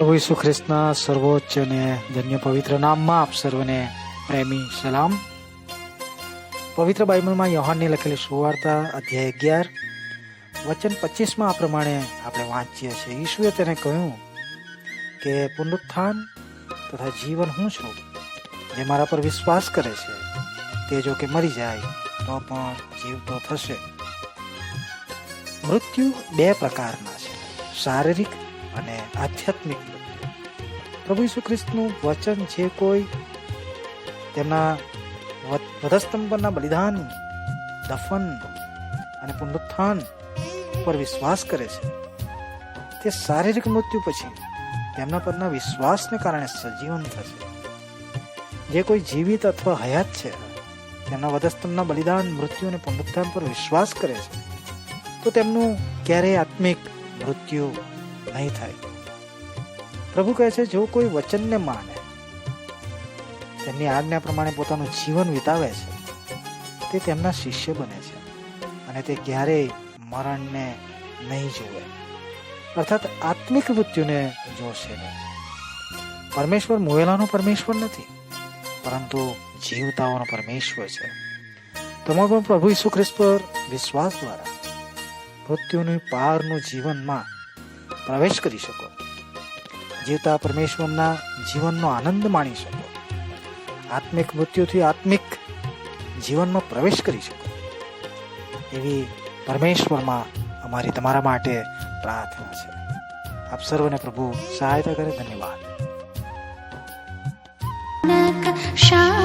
પ્રભુ ઈસુ ખ્રિસ્તના સર્વોચ્ચ અને ધન્ય પવિત્ર નામમાં આપ સર્વને પ્રેમી, સલામ. પવિત્ર બાઇબલમાં યોહાનની લખેલી સુવાર્તા અધ્યાય અગિયાર, વચન પચીસમાં આ પ્રમાણે આપણે વાંચીએ છીએ. ઈશુએ તેને કહ્યું કે, પુનરુત્થાન તથા જીવન હું છું, જે મારા પર વિશ્વાસ કરે છે. તે જો કે મરી જાય, તો પણ જીવતો થશે. મૃત્યુ બે પ્રકારના છે. શારીરિક અને આધ્યાત્મિક પ્રભુ ઈસુ ખ્રિસ્તનું વચન જે કોઈ તેમના વધસ્તંભના બલિદાન, દફન અને પુનરુત્થાન પર વિશ્વાસ કરે છે, તે શારીરિક મૃત્યુ પછી તેમના પરના વિશ્વાસને કારણે સજીવન થશે. જે કોઈ જીવિત અથવા હયાત છે તેમના વધસ્તંભના બલિદાન, મૃત્યુ અને પુનરુત્થાન પર વિશ્વાસ કરે છે, તો તેમનું ક્યારેય આત્મિક મૃત્યુ નહીં થાય. પ્રભુ કહે છે, જો કોઈ વચનને માને તેમની આજ્ઞા પ્રમાણે પોતાનું જીવન વિતાવે છે, તે તેમના શિષ્ય બને છે અને તે ક્યારેય મરણને નહીં જુએ. અર્થાત આત્મિક મૃત્યુને જોશે નહીં. પરમેશ્વર મોયેલાનો પરમેશ્વર નથી, પરંતુ જીવતાઓનો પરમેશ્વર છે. તમે પણ પ્રભુ ઈસુ ખ્રિસ્ત પર વિશ્વાસ દ્વારા મૃત્યુની પારનું જીવનમાં પ્રવેશ કરી શકો. જીવતા પરમેશ્વરના જીવનનો આનંદ માણી શકો. આત્મિક મૃત્યુથી આત્મિક જીવનમાં પ્રવેશ કરી શકો. એવી પરમેશ્વરમાં અમારી તમારા માટે પ્રાર્થના છે. આપ સર્વને પ્રભુ સહાયતા કરે. ધન્યવાદ. શા